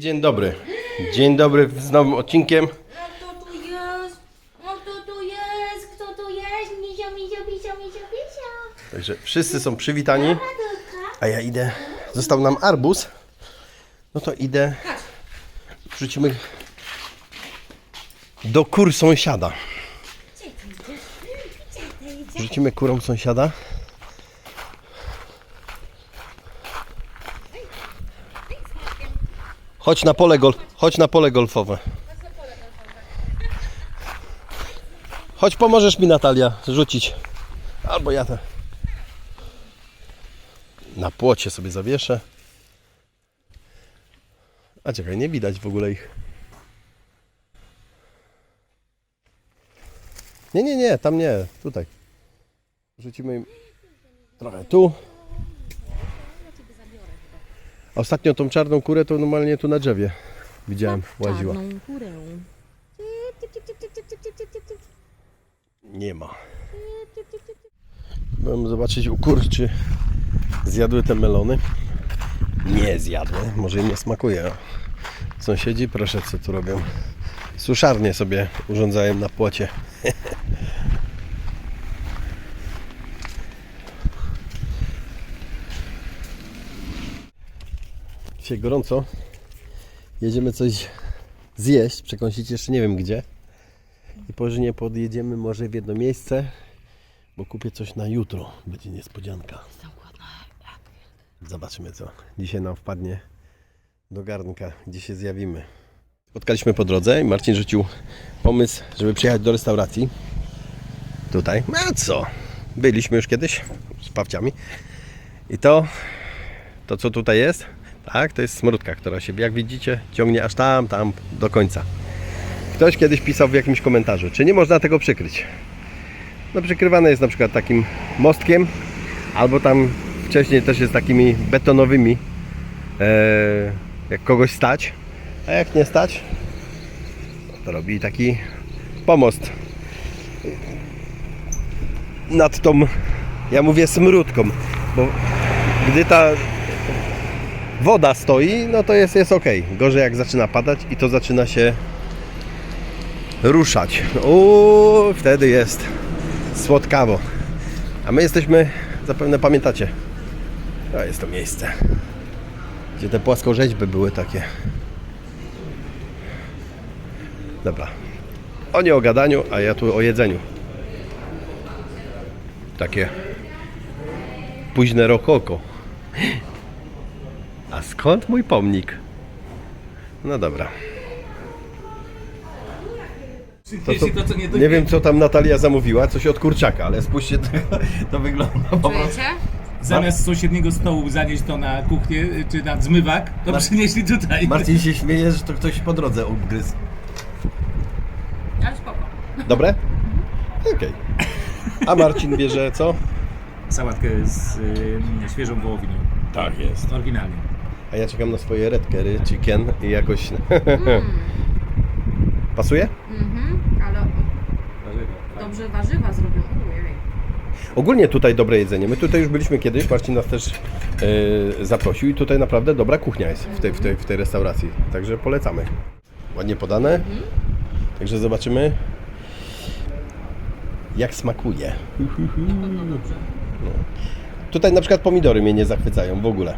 dzień dobry. Dzień dobry z nowym odcinkiem. No kto tu jest? Kto tu jest? Kto tu jest? Misio, misio, misio, misio, misio. Także wszyscy są przywitani, a ja idę. Został nam arbuz. No to idę. Wrzucimy do kur sąsiada. Wrzucimy kurą sąsiada. Chodź na pole golf, chodź na pole golfowe. Chodź pomożesz mi Natalia rzucić. Albo ja te. Na płocie sobie zawieszę. A czekaj, nie widać w ogóle ich. Nie, nie, nie, tam nie, tutaj. Rzucimy im trochę tu. Ostatnio tą czarną kurę to normalnie tu na drzewie widziałem, tak, łaziła. Czarną kurę. Nie ma. Byłem zobaczyć u kur, czy zjadły te melony. Nie zjadły, może im nie smakuje. Sąsiedzi, proszę, co tu robią. Suszarnie sobie urządzają na płocie. Dzisiaj gorąco. Jedziemy coś zjeść, przekąsić jeszcze nie wiem gdzie. I później podjedziemy może w jedno miejsce, bo kupię coś na jutro. Będzie niespodzianka. Zobaczymy co dzisiaj nam wpadnie do garnka, gdzie się zjawimy. Spotkaliśmy po drodze i Marcin rzucił pomysł, żeby przyjechać do restauracji. Tutaj. A co? Byliśmy już kiedyś z pawciami. I to, to co tutaj jest, tak, to jest smródka, która się, jak widzicie, ciągnie aż tam, tam do końca. Ktoś kiedyś pisał w jakimś komentarzu, czy nie można tego przykryć. No przykrywane jest na przykład takim mostkiem, albo tam wcześniej też jest takimi betonowymi, e, jak kogoś stać, a jak nie stać, to robi taki pomost nad tą, ja mówię smródką, bo gdy ta woda stoi, no to jest, jest ok. Gorzej jak zaczyna padać i to zaczyna się ruszać. Uuu, wtedy jest słodkawo. A my jesteśmy, zapewne pamiętacie, to jest to miejsce, gdzie te płaskorzeźby były takie. Dobra. O nie o gadaniu, a ja tu o jedzeniu. Takie późne rokoko. A skąd mój pomnik? No dobra. To, to, nie, nie wiem co tam Natalia zamówiła, coś od kurczaka, ale spójrzcie, to, to wygląda po prostu. Czujecie? Zamiast z sąsiedniego stołu zanieść to na kuchnię czy na zmywak, to Mar- przynieśli tutaj. Marcin się śmieje, że to ktoś po drodze ugryzł. Ale spoko. Dobre? Okej. A Marcin bierze co? Sałatkę z y, świeżą wołowiną. Tak jest. Oryginalnie. A ja czekam na swoje red curry, chicken i jakoś... Pasuje? Mhm, ale Warzywa. dobrze warzywa zrobią. Ojej. Ogólnie tutaj dobre jedzenie. My tutaj już byliśmy kiedyś, Marcin nas też e, zaprosił i tutaj naprawdę dobra kuchnia jest w tej, w, tej, w tej restauracji. Także polecamy. Ładnie podane. Także zobaczymy jak smakuje. No. Tutaj na przykład pomidory mnie nie zachwycają w ogóle.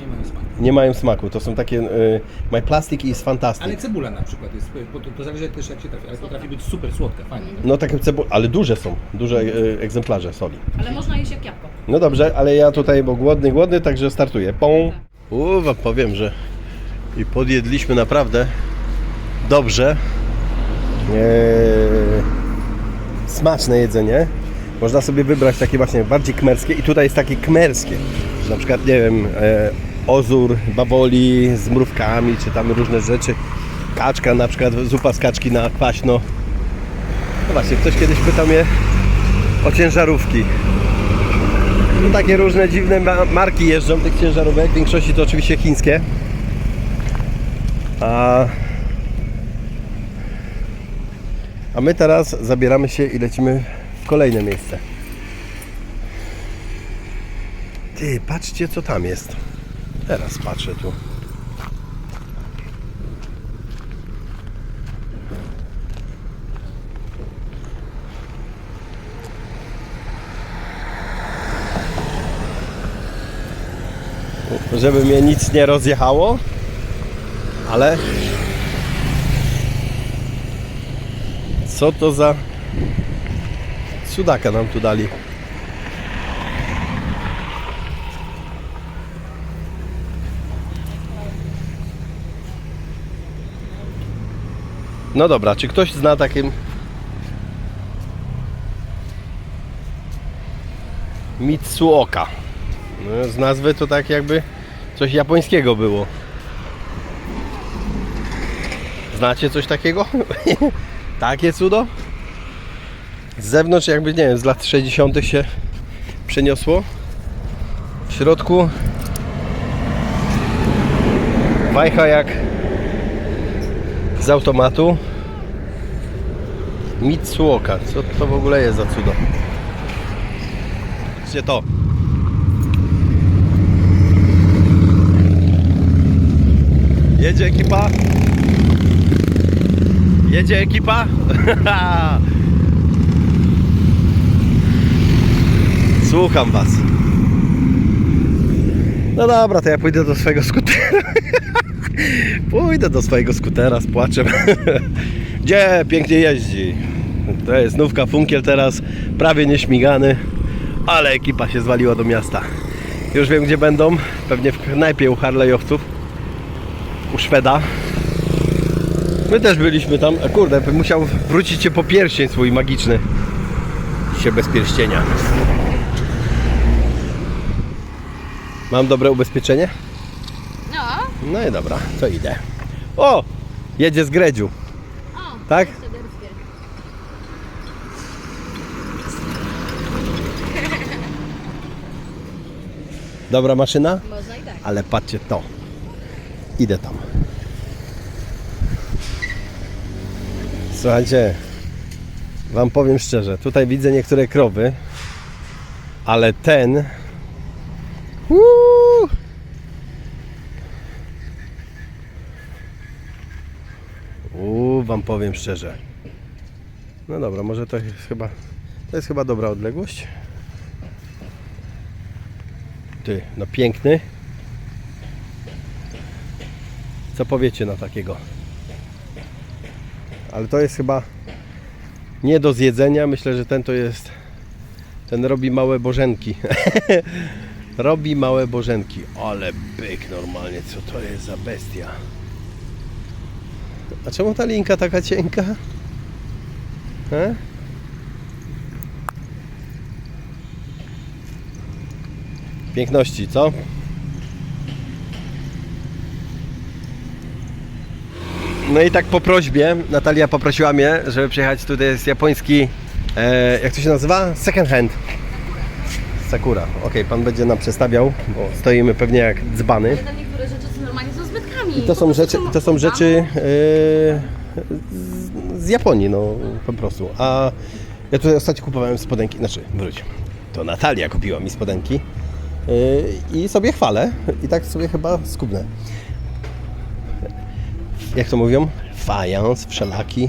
Nie mają smaku. Nie mają smaku. To są takie e, My Plastic is fantastic. Ale cebula na przykład jest, bo to, to zależy też jak się trafi, ale potrafi być super słodka, fajnie. No takie cebu... ale duże są, duże e, egzemplarze soli. Ale można jeść jak jabłko. No dobrze, ale ja tutaj, bo głodny, głodny, także startuję. Pą. Uwa, powiem, że i podjedliśmy naprawdę dobrze. Eee, smaczne jedzenie. Można sobie wybrać takie właśnie bardziej kmerskie i tutaj jest takie kmerskie. Na przykład, nie wiem, e, ozór, bawoli z mrówkami, czy tam różne rzeczy. Kaczka na przykład, zupa z kaczki na kwaśno. No właśnie, ktoś kiedyś pytał mnie o ciężarówki. No takie różne dziwne ma- marki jeżdżą tych ciężarówek. W większości to oczywiście chińskie. A, a my teraz zabieramy się i lecimy kolejne miejsce. Ty, patrzcie co tam jest. Teraz patrzę tu. Żeby mnie nic nie rozjechało, ale co to za cudaka nam tu dali? No dobra, czy ktoś zna takim Mitsuoka? No, z nazwy to tak jakby coś japońskiego było. Znacie coś takiego? Takie cudo? Z zewnątrz jakby, nie wiem, z lat 60. się przeniosło. W środku wajcha jak z automatu. Mitsuoka. Co to w ogóle jest za cudo? Patrzcie to. Jedzie ekipa. Jedzie ekipa. Słucham was. No dobra, to ja pójdę do swojego skutera. pójdę do swojego skutera z płaczem. Gdzie pięknie jeździ. To jest nówka Funkiel teraz, prawie nieśmigany, ale ekipa się zwaliła do miasta. Już wiem gdzie będą, pewnie w knajpie u Harley'owców, u Szweda. My też byliśmy tam, a kurde, musiał wrócić się po pierścień swój magiczny. Się bez pierścienia. Mam dobre ubezpieczenie? No. No i dobra, to idę. O! Jedzie z Gredziu, O, tak? Dobra maszyna? Można i tak. Ale patrzcie to. Idę tam. Słuchajcie, wam powiem szczerze, tutaj widzę niektóre krowy, ale ten. Uuu, Uuu, wam powiem szczerze. No dobra, może to jest chyba. To jest chyba dobra odległość. Ty, no piękny. Co powiecie na takiego? Ale to jest chyba nie do zjedzenia. Myślę, że ten to jest. Ten robi małe bożenki. robi małe bożenki. Ale byk normalnie, co to jest za bestia? A czemu ta linka taka cienka? He? Piękności, co? No i tak po prośbie, Natalia poprosiła mnie, żeby przyjechać tutaj jest japoński, e, jak to się nazywa? Second hand. Sakura. Okej, pan będzie nam przestawiał, bo stoimy pewnie jak dzbany. Tam niektóre rzeczy są normalnie I to są rzeczy, to są rzeczy e, z, Japonii, no po prostu. A ja tutaj ostatnio kupowałem spodenki, znaczy wróć, to Natalia kupiła mi spodenki e, i sobie chwalę i tak sobie chyba skubnę. Jak to mówią? Fajans, wszelaki,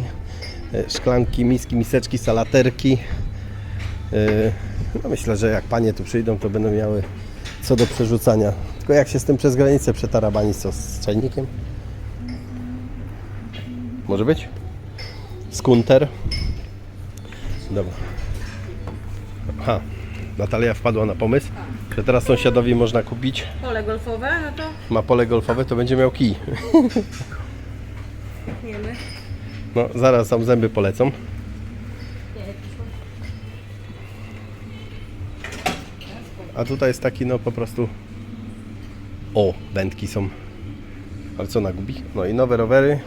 e, szklanki, miski, miseczki, salaterki. No myślę, że jak panie tu przyjdą, to będą miały co do przerzucania. Tylko jak się z tym przez granicę przetarabani, co z czajnikiem? Może być? Skunter. Dobra. Aha, Natalia wpadła na pomysł, że teraz sąsiadowi można kupić, Pole golfowe, no to ma pole golfowe, to będzie miał kij. wiemy. No, zaraz tam zęby polecą. A tutaj jest taki, no po prostu. O, wędki są. Ale co nagubi? No i nowe rowery.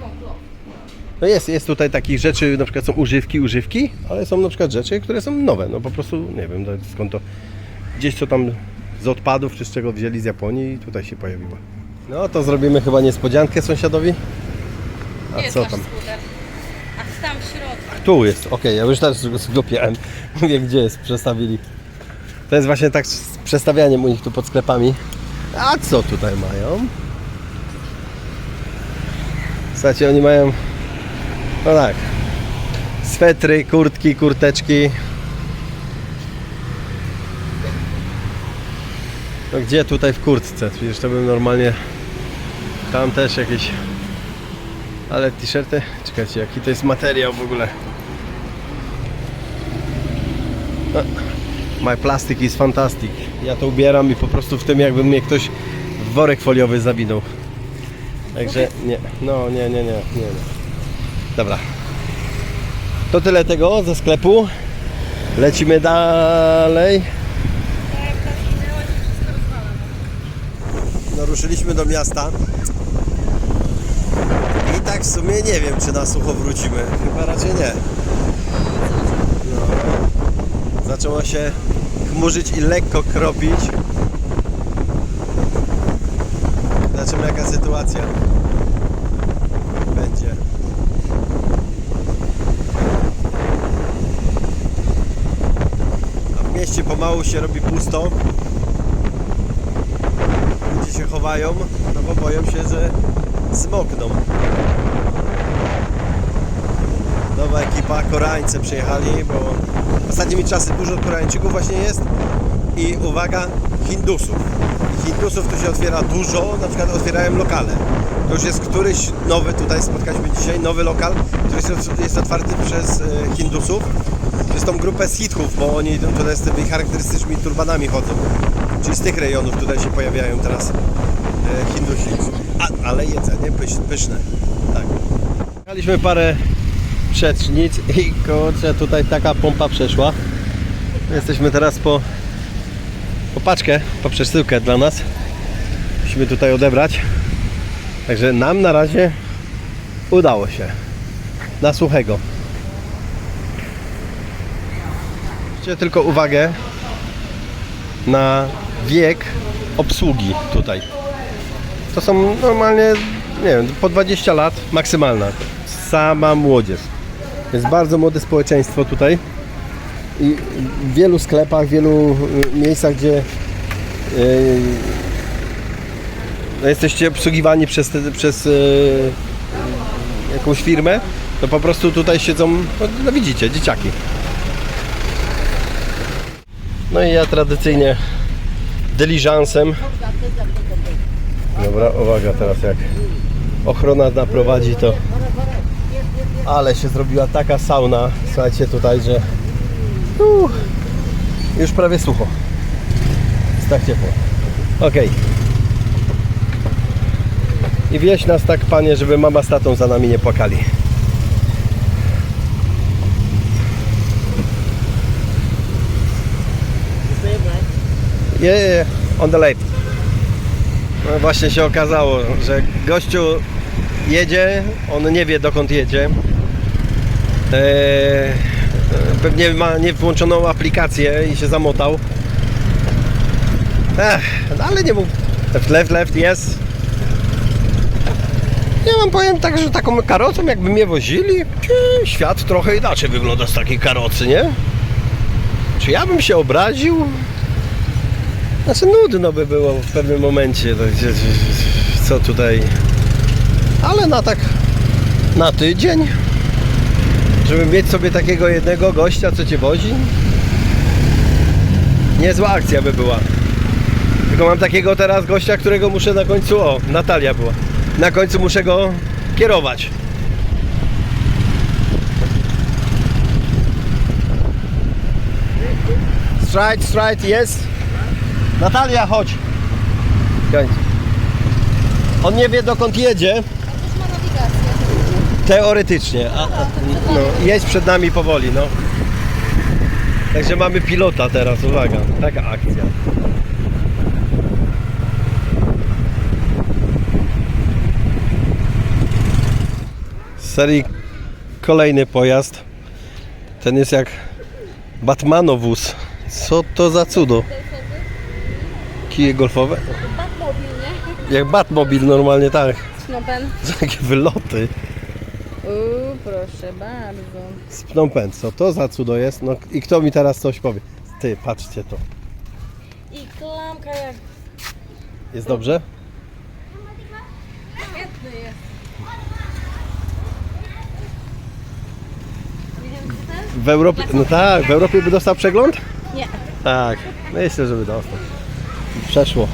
No jest, jest tutaj takich rzeczy, na przykład są używki, używki, ale są na przykład rzeczy, które są nowe. No po prostu nie wiem skąd to. Gdzieś co tam z odpadów czy z czego wzięli z Japonii i tutaj się pojawiło. No to zrobimy chyba niespodziankę sąsiadowi. A jest co tam? skuter. A tam w środku. Tu jest, okej, ja już też zgłupiałem. Mówię, gdzie jest, przestawili. To jest właśnie tak z przestawianiem u nich tu pod sklepami. A co tutaj mają? Słuchajcie, oni mają, no tak, swetry, kurtki, kurteczki. No gdzie tutaj w kurtce? Przecież to bym normalnie... Tam też jakieś... Ale t-shirty? Czekajcie, jaki to jest materiał w ogóle? No, My plastic is fantastic. Ja to ubieram i po prostu w tym jakby mnie ktoś w worek foliowy zawinął. Także nie, no nie, nie, nie, nie. nie. Dobra. To tyle tego ze sklepu. Lecimy dalej. No ruszyliśmy do miasta. I tak w sumie nie wiem, czy na sucho wrócimy. Chyba raczej nie. No. Zaczęło się chmurzyć i lekko kropić. Zobaczymy jaka sytuacja będzie. A w mieście pomału się robi pusto. Ludzie się chowają, no bo boją się, że zmokną. Nowa ekipa, Koreańcy przyjechali, bo ostatnimi czasy dużo Koreańczyków właśnie jest i uwaga, Hindusów. Hindusów tu się otwiera dużo, na przykład otwierają lokale. To już jest któryś nowy, tutaj spotkaliśmy dzisiaj, nowy lokal, który jest, otwarty przez e, Hindusów. Przez tą grupę Sithów, bo oni tutaj z tymi charakterystycznymi turbanami chodzą. Czyli z tych rejonów tutaj się pojawiają teraz e, Hindusi. A, ale jedzenie pysz, pyszne. Tak. Jechaliśmy parę przecznic i kurczę, tutaj taka pompa przeszła. Jesteśmy teraz po, po paczkę, po przesyłkę dla nas. Musimy tutaj odebrać. Także nam na razie udało się. Na suchego. Zwróćcie tylko uwagę na wiek obsługi tutaj. To są normalnie, nie wiem, po 20 lat maksymalna. Sama młodzież. Jest bardzo młode społeczeństwo tutaj. I w wielu sklepach, w wielu y, miejscach, gdzie y, no jesteście obsługiwani przez, przez y, jakąś firmę, to po prostu tutaj siedzą, no, no widzicie, dzieciaki. No i ja tradycyjnie dyliżansem. Dobra, uwaga teraz jak ochrona naprowadzi to ale się zrobiła taka sauna, słuchajcie tutaj, że uh, już prawie sucho. Jest tak ciepło. Okej. I wieś nas tak, panie, żeby mama z tatą za nami nie płakali. Yeah, yeah, on the left. No właśnie się okazało, że gościu jedzie, on nie wie dokąd jedzie. Eee, pewnie ma nie włączoną aplikację i się zamotał. Ech, no ale nie mógł. Left, left, left, jest. Ja wam powiem tak, że taką karocą jakby mnie wozili, świat trochę inaczej wygląda z takiej karocy, nie? Czy ja bym się obraził? Znaczy nudno by było w pewnym momencie, co tutaj... Ale na tak, na tydzień, żeby mieć sobie takiego jednego gościa, co cię wozi, niezła akcja by była. Tylko mam takiego teraz gościa, którego muszę na końcu, o, Natalia była, na końcu muszę go kierować. Straight, straight, yes. Natalia, chodź. On nie wie dokąd jedzie. Teoretycznie. A, no, jedź przed nami powoli, no. Także mamy pilota teraz, uwaga. Taka akcja. Z serii kolejny pojazd. Ten jest jak Batmanowóz. Co to za cudo? Kije golfowe? Batmobil, nie? Jak Batmobil normalnie, tak. Snowpen. Takie wyloty. Uuu, proszę bardzo. Z Phnom Penh. Co to za cudo jest? No i kto mi teraz coś powie? Ty, patrzcie to. I klamka jak Jest dobrze? świetny jest. W Europie, no tak, w Europie by dostał przegląd? Nie. Tak, myślę, żeby dostał. Przeszło.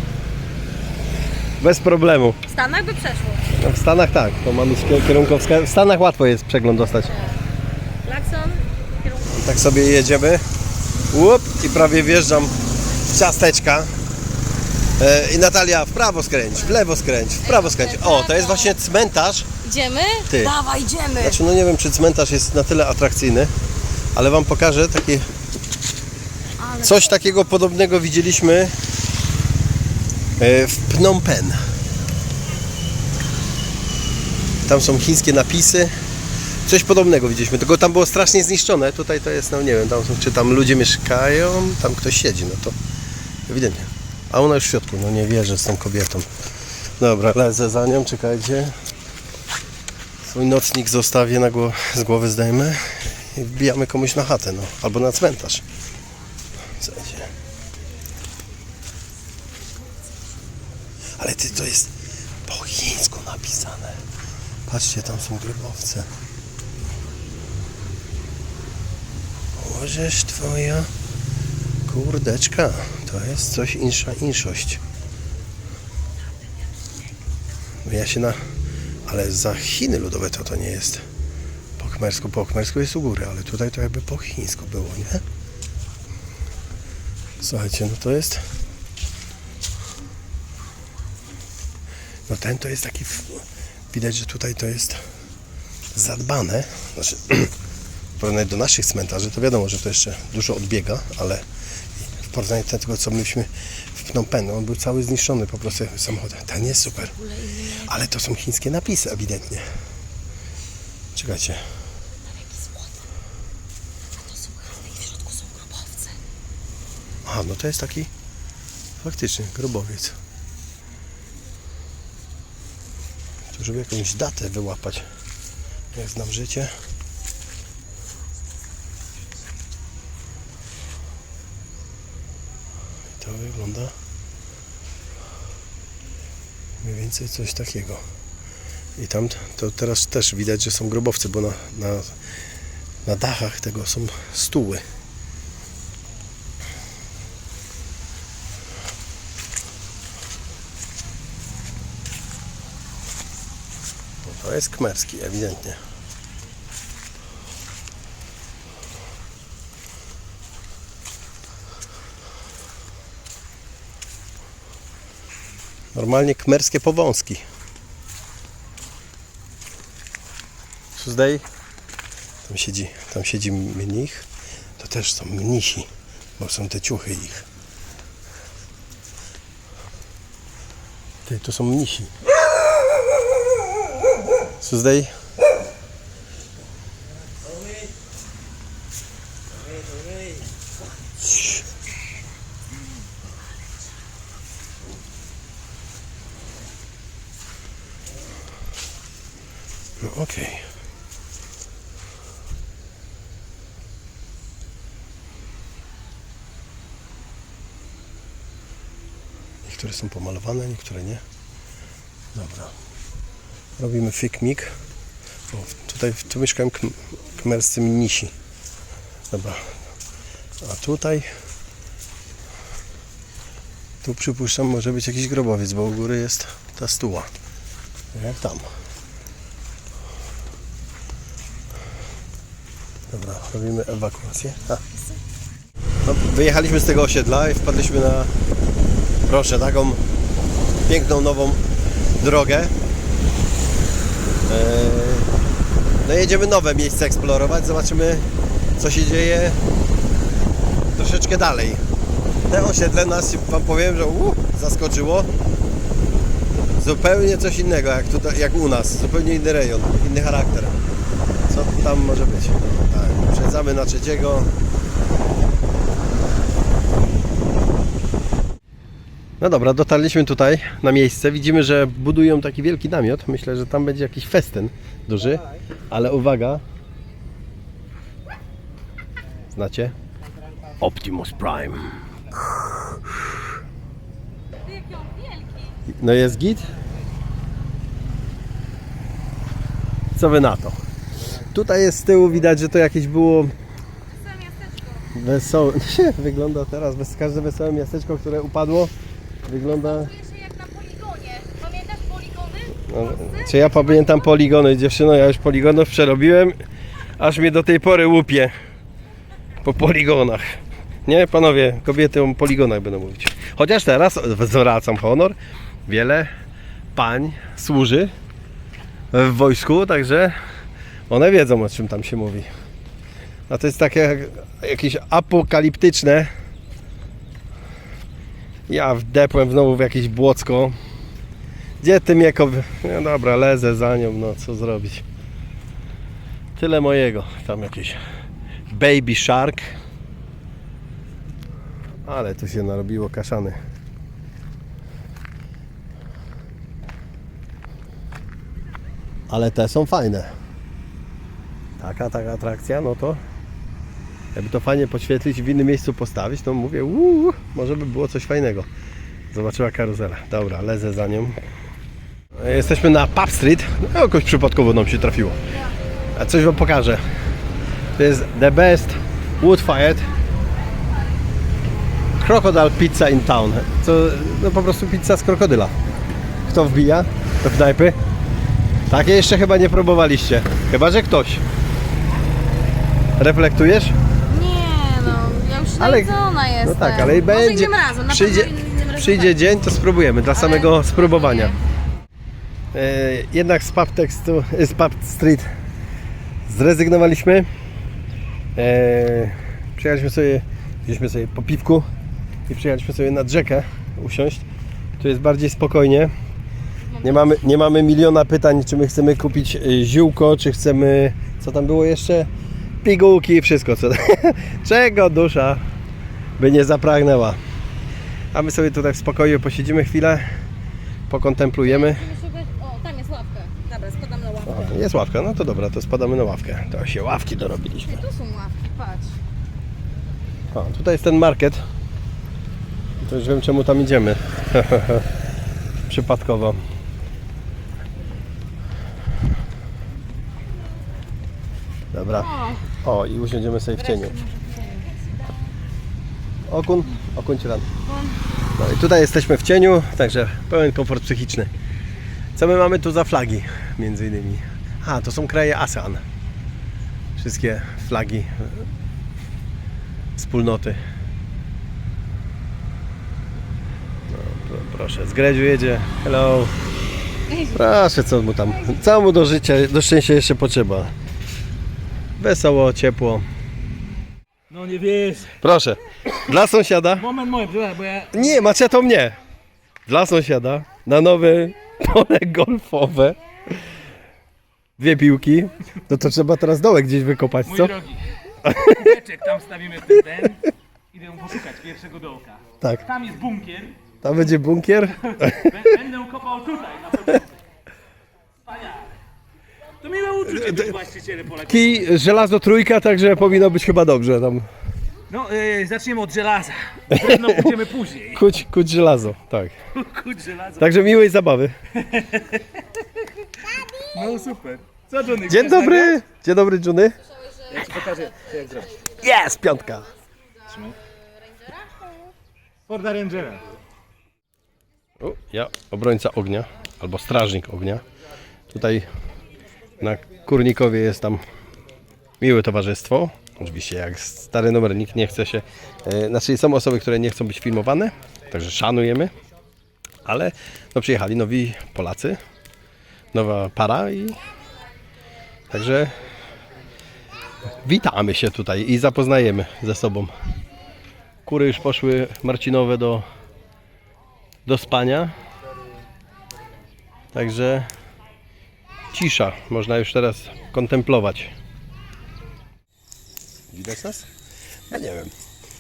Bez problemu. W Stanach by przeszło. No w Stanach tak, to mamy kie- kierunkowska. W Stanach łatwo jest przegląd dostać. I tak sobie jedziemy. Łup, I prawie wjeżdżam w ciasteczka. E, I Natalia, w prawo skręć, w lewo skręć, w prawo skręć. O, to jest właśnie cmentarz. Idziemy? Ty. Dawaj, idziemy. Znaczy, no nie wiem, czy cmentarz jest na tyle atrakcyjny, ale wam pokażę takie. Coś takiego podobnego widzieliśmy w Phnom Penh. Tam są chińskie napisy. Coś podobnego widzieliśmy, tylko tam było strasznie zniszczone. Tutaj to jest, no nie wiem, tam, są- czy tam ludzie mieszkają, tam ktoś siedzi, no to ewidentnie. A ona już w środku, no nie wierzę z tą kobietą. Dobra, lecę za nią, czekajcie. Swój nocnik zostawię na gło- z głowy zdejmę i wbijamy komuś na chatę, no. Albo na cmentarz. Słuchajcie. Ale ty, to jest po chińsku napisane. Patrzcie, tam są grobowce. Możesz twoja kurdeczka. To jest coś insza inszość. No Ja się na... Ale za Chiny ludowe to to nie jest. Po khmersku, po khmersku jest u góry, ale tutaj to jakby po chińsku było, nie? Słuchajcie, no to jest... No ten to jest taki... Widać, że tutaj to jest zadbane. Znaczy, w porównaniu do naszych cmentarzy, to wiadomo, że to jeszcze dużo odbiega, ale w porównaniu do tego, co myśmy w Phnom Penh, no on był cały zniszczony po prostu samochód. Ten jest super. Ale to są chińskie napisy ewidentnie. Czekajcie. Aha, no to jest taki faktycznie grobowiec. To żeby jakąś datę wyłapać. Jak znam życie. To wygląda mniej więcej coś takiego. I tam to teraz też widać, że są grobowce, bo na, na, na dachach tego są stuły. Jest kmerski, ewidentnie. Normalnie kmerskie powązki. Tuesday. Tam siedzi, tam siedzi mnich. To też są mnisi, bo są te ciuchy ich. Ty, to są mnisi. Tuesday. No okej. Niektóre są pomalowane, niektóre nie. Robimy fikmik. O, tutaj tu mieszkają km- kmerscy mnisi. Dobra. A tutaj tu przypuszczam może być jakiś grobowiec, bo u góry jest ta stuła. Jak tam. Dobra, robimy ewakuację. No, wyjechaliśmy z tego osiedla i wpadliśmy na, proszę, taką piękną, nową drogę. Eee, No jedziemy nowe miejsce eksplorować, zobaczymy co się dzieje troszeczkę dalej. Te osiedle nas, wam powiem, że uh, zaskoczyło. Zupełnie coś innego jak, tutaj, jak u nas, zupełnie inny rejon, inny charakter. Co tam może być? Tak, przejdziemy na trzeciego. No dobra, dotarliśmy tutaj na miejsce. Widzimy, że budują taki wielki namiot. Myślę, że tam będzie jakiś festyn duży. Ale uwaga. Znacie? Optimus Prime. No jest git? Co wy na to? Tutaj jest z tyłu widać, że to jakieś było wesołe. Wygląda teraz każde wesołe miasteczko, które upadło. Wygląda... No, czy ja pamiętam poligony, dziewczyno, ja już poligonów przerobiłem, aż mnie do tej pory łupie po poligonach. Nie, panowie, kobiety o poligonach będą mówić. Chociaż teraz zwracam honor, wiele pań służy w wojsku, także one wiedzą o czym tam się mówi. A to jest takie jak- jakieś apokaliptyczne. Ja wdepłem znowu w jakieś błocko. Gdzie ty mnie kowy... No dobra, lezę za nią, no co zrobić. Tyle mojego. Tam jakieś baby shark. Ale tu się narobiło kaszany. Ale te są fajne. Taka, taka atrakcja, no to jakby to fajnie podświetlić i w innym miejscu postawić, to mówię, uuu, może by było coś fajnego. Zobaczyła karuzela. Dobra, lezę za nią. Jesteśmy na Pub Street. No, jakoś przypadkowo nam się trafiło. A coś wam pokażę. To jest the best wood fired crocodile pizza in town. Co, no po prostu pizza z krokodyla. Kto wbija do knajpy? Takie jeszcze chyba nie próbowaliście. Chyba, że ktoś. Reflektujesz? Ale- jestem. No tak, ale i Może będzie. innym razem, na przyjdzie, pewno innym razem przyjdzie tak. dzień, to spróbujemy dla Ale- samego spróbowania. E, jednak z pub, tekstu, e, z pub Street zrezygnowaliśmy. E, przyjechaliśmy sobie, wzięliśmy sobie po piwku i przyjechaliśmy sobie nad rzekę usiąść. Tu jest bardziej spokojnie. Nie mamy, nie mamy miliona pytań, czy my chcemy kupić e, ziółko, czy chcemy, co tam było jeszcze? Pigułki i wszystko. Co, czego dusza by nie zapragnęła. A my sobie tutaj w spokoju posiedzimy chwilę, pokontemplujemy. O, tam jest ławka. Dobra, spadam na ławkę. Jest ławka, no to dobra, to spadamy na ławkę. To się ławki dorobiliśmy. Tu są ławki, patrz. O, tutaj jest ten market. To już wiem czemu tam idziemy. Przypadkowo. Dobra. O, i usiądziemy sobie w cieniu. Okun, okun ciran. No i tutaj jesteśmy w cieniu, także pełen komfort psychiczny. Co my mamy tu za flagi, między innymi? A, to są kraje ASEAN. Wszystkie flagi wspólnoty. No, pro- proszę, z Gredziu jedzie. Hello. Proszę, co mu tam, co mu do życia, do szczęścia jeszcze potrzeba. Wesoło, ciepło. No nie wiesz. Proszę, dla sąsiada. Moment, moment, bo ja- bo ja... Nie, macie to mnie. Dla sąsiada na nowe pole golfowe. Dwie piłki. No to trzeba teraz dołek gdzieś wykopać, Mój co? drogi, kubeczek tam stawimy w ten, ten. Idę poszukać pierwszego dołka. Tak, Tam jest bunkier. tam będzie bunkier. Bę- Będę kopał tutaj, na początek. Wspaniale. To miłe uczucie być właścicielem pola. Kij, żelazo trójka, także powinno być chyba dobrze tam. No, e, zaczniemy od żelaza. Drewno pójdziemy później. Kuć, kuć żelazo, tak. Kuć żelazo. Także miłej zabawy. No super. Co Johnny? Dzień chcesz dobry! Dzień dobry, nagrać? Ja ci pokażę, co jak zrobić. Jest, piątka. Forda Rangera. Ja, obrońca ognia, albo strażnik ognia. Tutaj na Kurnikowie jest tam miłe towarzystwo. Oczywiście jak stary numer nikt nie chce się... E, znaczy są osoby, które nie chcą być filmowane, także szanujemy. Ale no, przyjechali nowi Polacy, nowa para i także witamy się tutaj i zapoznajemy ze sobą. Kury już poszły Marcinowe do do spania. Także cisza. Można już teraz kontemplować. Widać nas? Ja nie wiem.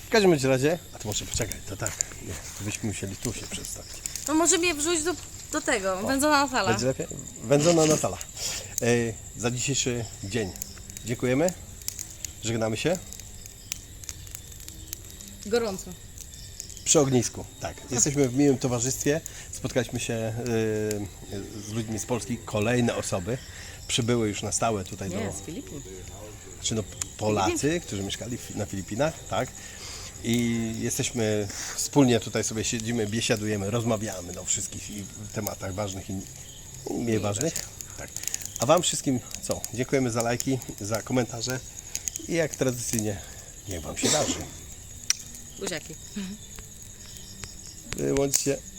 W każdym bądź razie, a to może poczekaj, to tak. Nie, to byśmy musieli tu się przedstawić. No może mnie wrzuć do, do tego, wędzona sala. Będzie lepiej? Wędzona na sala. E, za dzisiejszy dzień. Dziękujemy. Żegnamy się. Gorąco. Przy ognisku, tak. Jesteśmy w miłym towarzystwie. Spotkaliśmy się y, z ludźmi z Polski. Kolejne osoby przybyły już na stałe tutaj do. Nie, z Filipin. Czy no Polacy, którzy mieszkali w- na Filipinach, tak. I jesteśmy wspólnie tutaj sobie siedzimy, biesiadujemy, rozmawiamy o wszystkich i tematach ważnych i i mniej ważnych. Tak. A Wam wszystkim co? Dziękujemy za lajki, za komentarze i jak tradycyjnie niech Wam się darzy. Buziaki. 对，我起。